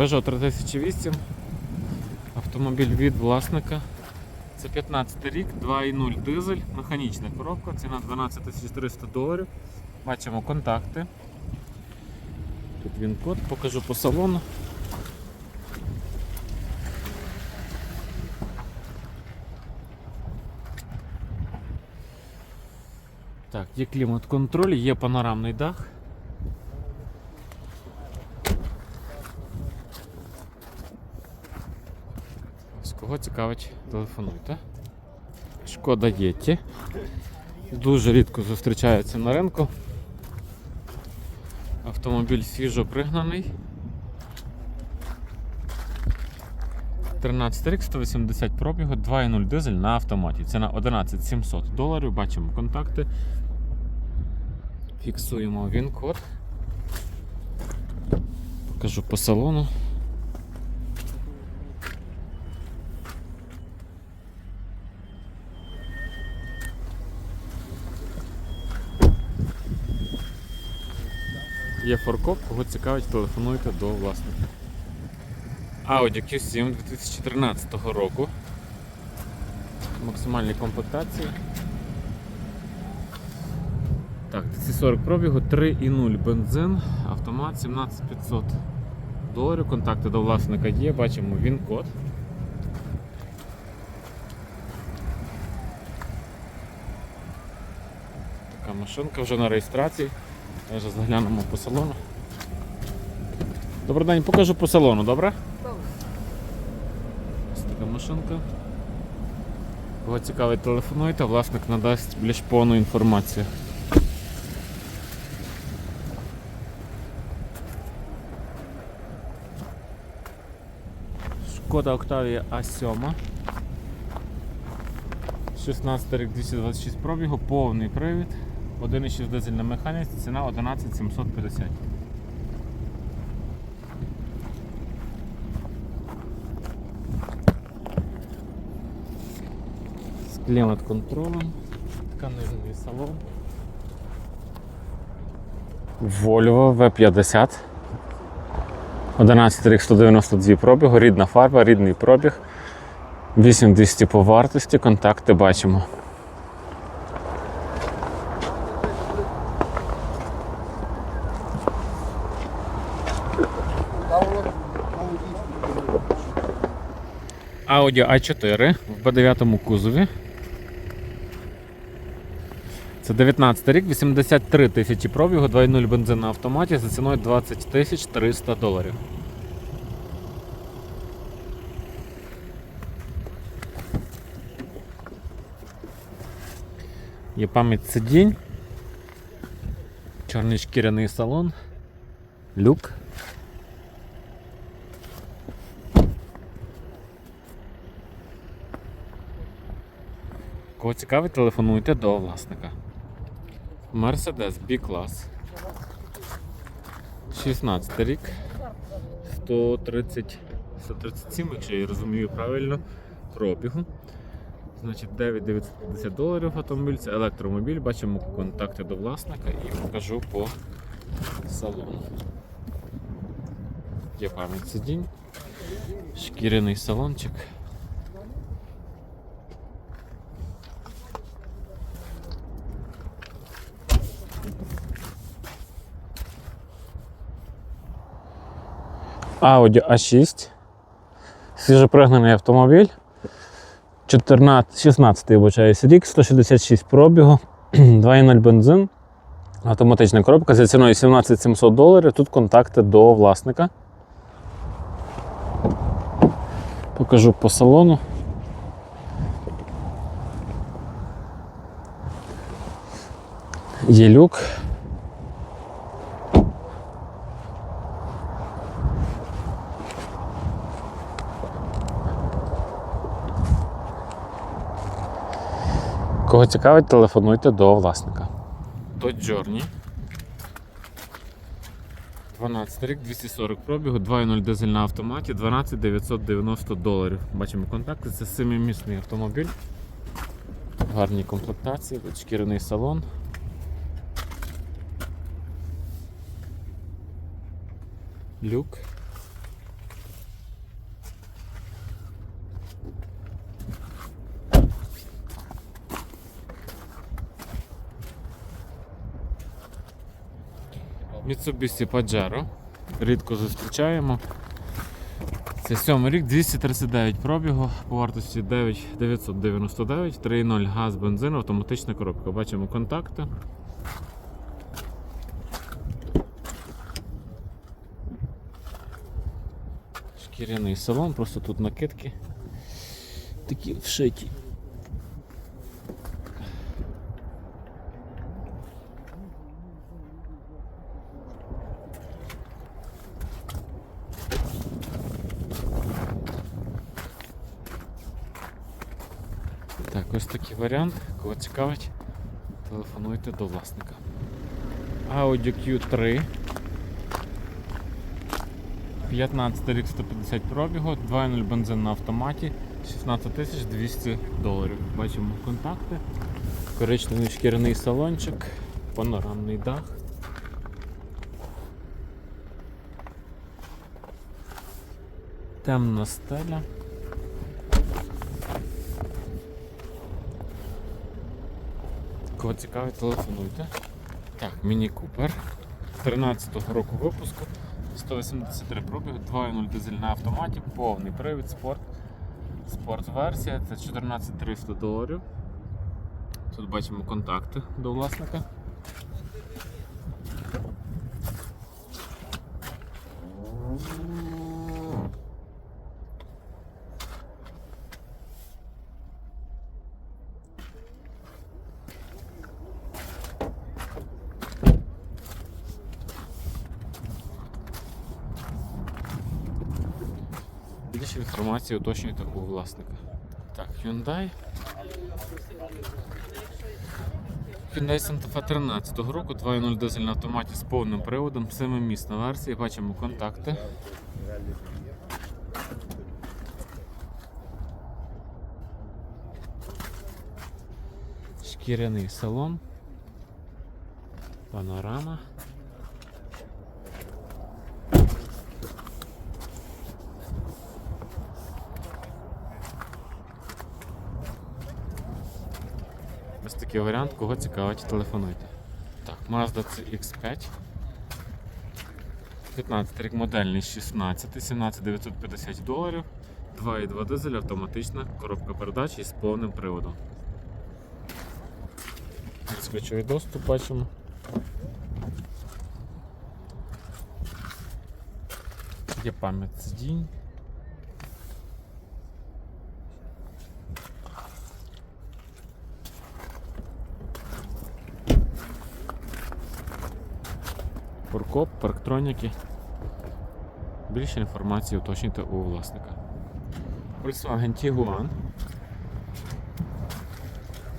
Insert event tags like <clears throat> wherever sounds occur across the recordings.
Peugeot 3008. Автомобіль від власника. Це 15 рік, 2.0 дизель, механічна коробка, ціна 12 300 доларів. Бачимо контакти. Тут він код, покажу по салону. Так, є клімат-контроль, є панорамний дах. Ось Кого цікавить, телефонуйте. Шкода Єті. Дуже рідко зустрічається на ринку. Автомобіль свіжо пригнаний. 13 рік, 180 пробігу, 2.0 дизель на автоматі. Ціна 11 700 доларів. Бачимо контакти. Фіксуємо він-код. Покажу по салону. Є форкоп, кого цікавить, телефонуйте до власника. Audi Q7 2013 року. Максимальні комплектації. Так, 240 пробігу, 3,0 бензин, автомат 17500 доларів. Контакти до власника є, бачимо він код. Така машинка вже на реєстрації. Зараз заглянемо по салону. Добрий день, покажу по салону, добре? Добре. Ось така машинка. Кого цікавить, телефонуйте, власник надасть більш повну інформацію. Шкода Octavia A7. 16 рік 226 пробігу, повний привід. 1,6 дизель на механіці, ціна 11 750. З клімат-контролем, тканинний салон. Volvo V50. 11 рік 192 пробігу, рідна фарба, рідний пробіг. 8200 по вартості, контакти бачимо. Audi A4 в B9 кузові. Це 19 рік, 83 тисячі пробігу, 2.0 бензин на автоматі за ціною 20 тисяч 300 доларів. Є пам'ять сидінь, чорний шкіряний салон, люк. Кого цікавить, телефонуйте до власника. Mercedes B-клас. 16 рік. 130, 137, якщо я розумію правильно, пробігу. Значить 9950 доларів автомобіль, це електромобіль, бачимо контакти до власника і покажу по салону. Є пам'ять сидінь, шкіряний салончик. Audi A6. Свіжопригнаний автомобіль. 14, 16 вибачаюсь, рік, 166 пробігу, <clears throat> 2.0 бензин, автоматична коробка за ціною 17 700 доларів. Тут контакти до власника. Покажу по салону. Є люк. Кого цікавить, телефонуйте до власника. Dodge Journey. 12 рік, 240 пробігу, 2.0 дизель на автоматі, 12 990 доларів. Бачимо контакти, це семимісний автомобіль. Гарні комплектації, шкіряний салон. Люк. Mitsubishi Pajero. Рідко зустрічаємо. Це сьомий рік, 239 пробігу, по вартості 9999, 3.0 газ, бензин, автоматична коробка. Бачимо контакти. Шкіряний салон, просто тут накидки такі вшиті. Так, ось такий варіант. Кого цікавить, телефонуйте до власника. Audi Q3. 15 рік 150 пробігу, 2.0 бензин на автоматі, 16 200 доларів. Бачимо контакти. Коричневий шкіряний салончик, панорамний дах. Темна стеля. Кого цікавить, телефонуйте. Так, Міні Купер 13-го року випуску, 183 пробіг, 2.0 дизель на автоматі, повний привід, спорт. Спорт-версія, це 14 300 доларів. Тут бачимо контакти до власника. Більше інформації уточнюйте у власника. Так, Hyundai. Hyundai Santa Fe 13 року, 2.0 дизель на автоматі з повним приводом, 7-місна версія, бачимо контакти. Шкіряний салон. Панорама. Такий варіант, кого цікавить, телефонуйте. Так, Mazda CX5. 15 рік модельний 16, 17 950 доларів, 2,2 дизель, автоматична коробка передач із повним приводом. Безключовий доступ бачимо. Є пам'ять сидінь. Фуркоп, парктроніки. Більше інформації уточнюйте у власника. Volkswagen Tiguan.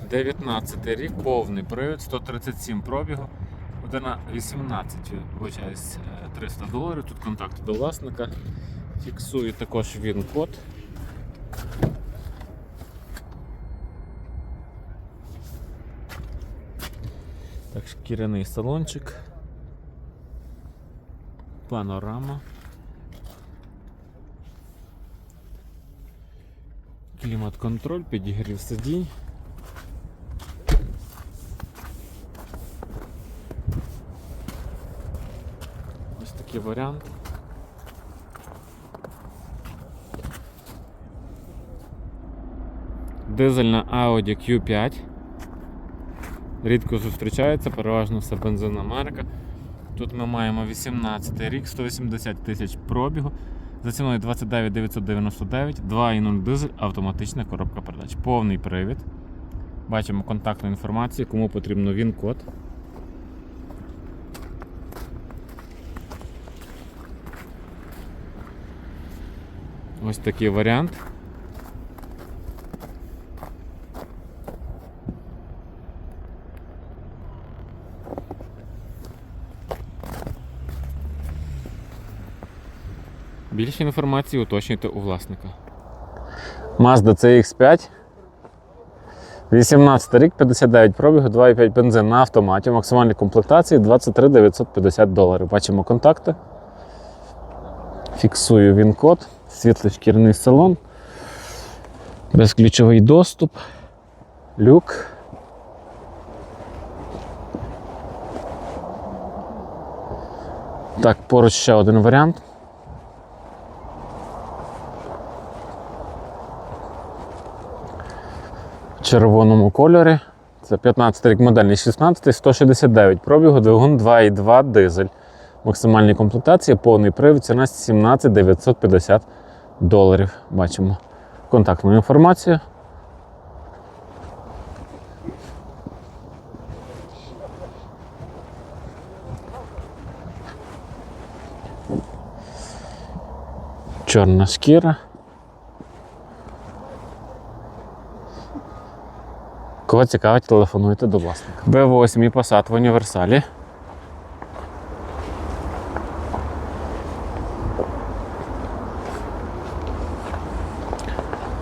19 рік, повний привід, 137 пробігу, година 18, вибачаюсь, е, 300 доларів. Тут контакт до власника. Фіксую також він код. Так, шкіряний салончик панорама. Клімат контроль, підігрів сидінь. Ось такий варіант. Дизельна Audi Q5. Рідко зустрічається, переважно все бензинна марка. Тут ми маємо 18 рік, 180 тисяч пробігу. За ціною 29 999, 2.0 дизель, автоматична коробка передач. Повний привід. Бачимо контактну інформацію, кому потрібно він код. Ось такий варіант. Більше інформації уточнюйте у власника. Mazda CX5. 18 рік, 59 пробігу, 2,5 бензин на автоматі. Максимальні комплектації 23 950 доларів. Бачимо контакти. Фіксую він код, світлий шкірний салон, безключовий доступ, люк. Так, поруч ще один варіант. Червоному кольорі. Це 15 рік модельний 16, 169 пробігу, двигун 2,2 дизель. Максимальні комплектації, повний привід, ціна 17 950 доларів. Бачимо контактну інформацію. Чорна шкіра. Кого цікавить, телефонуйте до власника. Б8 Passat в універсалі.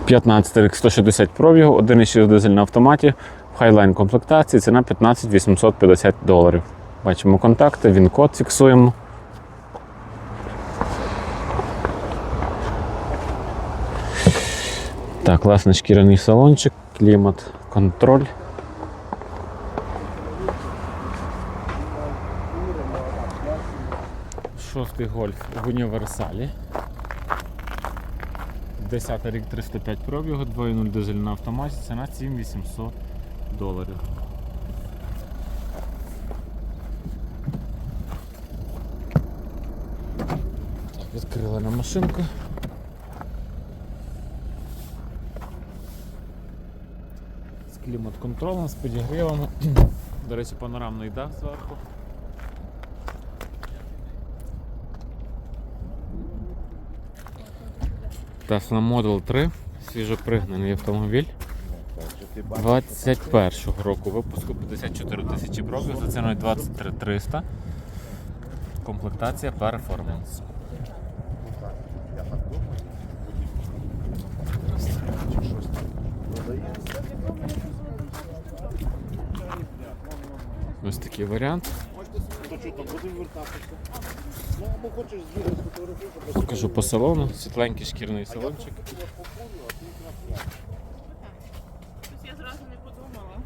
«15 рік 160 пробігу, 1,6 дизель на автоматі, в хайлайн комплектації, ціна 15 850 доларів. Бачимо контакти, він код фіксуємо. Так, класний шкіряний салончик, клімат, контроль. Шостий гольф в універсалі. 10 рік 305 пробігу, 2.0 дизель на автоматі, ціна 7800 доларів. Так, відкрили на машинку. Клімат-контролем, з підігрівами. <clears throat> До речі, панорамний дах зверху. Tesla Model 3, свіжопригнаний автомобіль. 21-го року випуску 54 тисячі пробіг за ціною 23 300. Комплектація Performance. Ось такий варіант. Покажу по салону. Світленький шкірний салончик. Я зразу не подумала.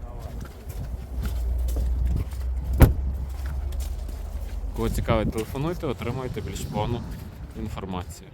Кого цікавить, телефонуйте, отримуєте більш повну інформацію.